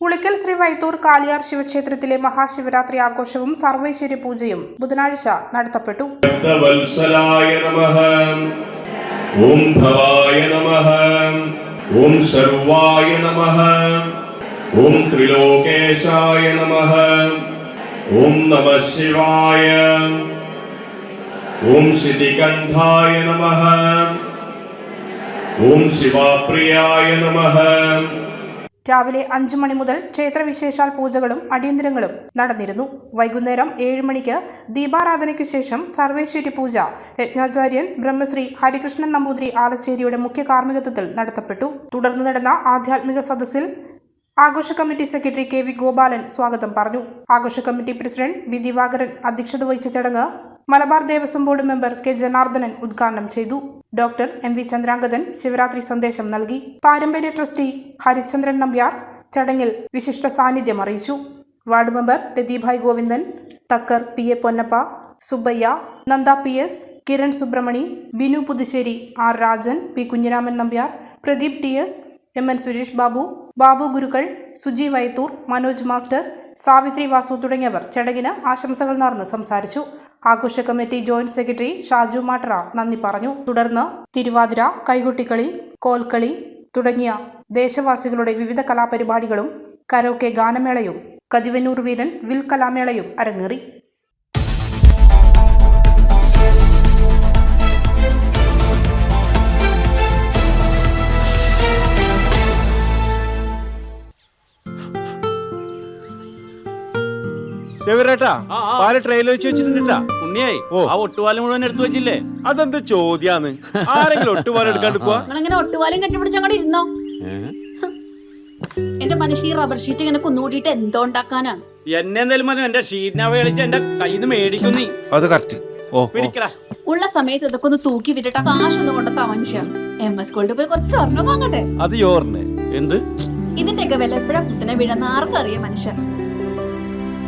ഉളിക്കൽ ശ്രീ വൈത്തൂർ കാലിയാർ ശിവക്ഷേത്രത്തിലെ മഹാശിവരാത്രി ആഘോഷവും സർവൈശ്വര്യ പൂജയും ബുധനാഴ്ച നടത്തപ്പെട്ടു. ഓം ഭവായ നമഃ. ഓം സർവായ നമഃ. ഓം ത്രിലോകേശായ നമഃ. ഓം നമ ശിവായ. ഓം ശിതികണ്ഠായ നമഃ. ഓം ശിവാപ്രിയായ നമഃ. രാവിലെ അഞ്ചു മണി മുതൽ ക്ഷേത്രവിശേഷാൽ പൂജകളും അടിയന്തരങ്ങളും നടന്നിരുന്നു. വൈകുന്നേരം ഏഴ് മണിക്ക് ദീപാരാധനയ്ക്കു ശേഷം സർവേശ്വരി പൂജ. യജ്ഞാചാര്യൻ ബ്രഹ്മശ്രീ ഹരികൃഷ്ണൻ നമ്പൂതിരി ആലച്ചേരിയുടെ മുഖ്യ കാർമ്മികത്വത്തിൽ നടത്തപ്പെട്ടു. തുടർന്ന് നടന്ന ആധ്യാത്മിക സദസ്സിൽ ആഘോഷ committee secretary K V Gopalan സ്വാഗതം പറഞ്ഞു. ആഘോഷ കമ്മിറ്റി പ്രസിഡന്റ് ബി ദിവാകരൻ അധ്യക്ഷത വഹിച്ച ചടങ്ങ് Malabar Devaswom board member K Janardhanan ഉദ്ഘാടനം ചെയ്തു. Doctor M V Chandrangathan Shivaratri സന്ദേശം നൽകി. പാരമ്പര്യ ട്രസ്റ്റി ഹരിചന്ദ്രൻ നമ്പ്യാർ ചടങ്ങിൽ വിശിഷ്ട സാന്നിധ്യം അറിയിച്ചു. Ward member Rathibhai Govindan Thakkar P A Ponnappa Subbaiah Nanda P S Kiran Subramani Binu Puthussery R Rajan P Kunhiraman Nambiar Pradeep T S M N Suresh Babu Babu Gurukkal Suji Vaithoor Manoj master Savithri Vasu തുടങ്ങിയവർ ചടങ്ങിന് ആശംസകൾ നേർന്ന് സംസാരിച്ചു. ആഘോഷ committee joint secretary Shaju Matra നന്ദി പറഞ്ഞു. തുടർന്ന് തിരുവാതിര കൈകൊട്ടിക്കളി കോൽക്കളി തുടങ്ങിയ ദേശവാസികളുടെ വിവിധ കലാപരിപാടികളും കരോക്കെ ഗാനമേളയും കതിവന്നൂർ വീരൻ വിൽ കലാമേളയും അരങ്ങേറി. ആ. പാൽ ട്രെയിലർ വെച്ച് വെച്ചിട്ടുണ്ടാ ഉണ്ണിയായി ആ ഒട്ടുപാലം മുഴുവൻ എടുത്തു വെച്ചില്ലേ? അതെന്ത് ചോദ്യാന്ന്? ആരെങ്കിലും ഒട്ടുപാലം എടുക്കാണ്ട് പോവാ? നിങ്ങളിങ്ങനെ ഒട്ടുപാലം കെട്ടിപ്പിടിച്ച് അങ്ങോട്ട് ഇരുന്നോ? എന്റെ മനുഷ്യ ഈ റബ്ബർ ഷീറ്റ് ഇങ്ങനെ കുന്നുകൂട്ടിയിട്ട് എന്തോ ഉണ്ടാക്കാനാ? എന്നെ എന്തായാലും മതി എന്റെ ഷീറ്റിനെ കളിച്ച് എന്റെ കയ്യിൽ നിന്ന് മേടിക്കും നീ. അത് കറക്റ്റ് ഓ പിടിക്കടാ ഉള്ള സമയത്ത് ഇതൊക്കെ ഒന്ന് തൂക്കി വിട്ടിട്ട് കാശൊന്നും കൊണ്ടെത്താ മനുഷ്യ എം എസ് ഗോൾഡ് പോയി കുറച്ച് സ്വർണം വാങ്ങട്ടെ? അത് എന്ത്? ഇതിന്റെയൊക്കെ വില എപ്പോഴാ കുത്തനെ വീഴുന്ന ആർക്കറിയാം മനുഷ്യ.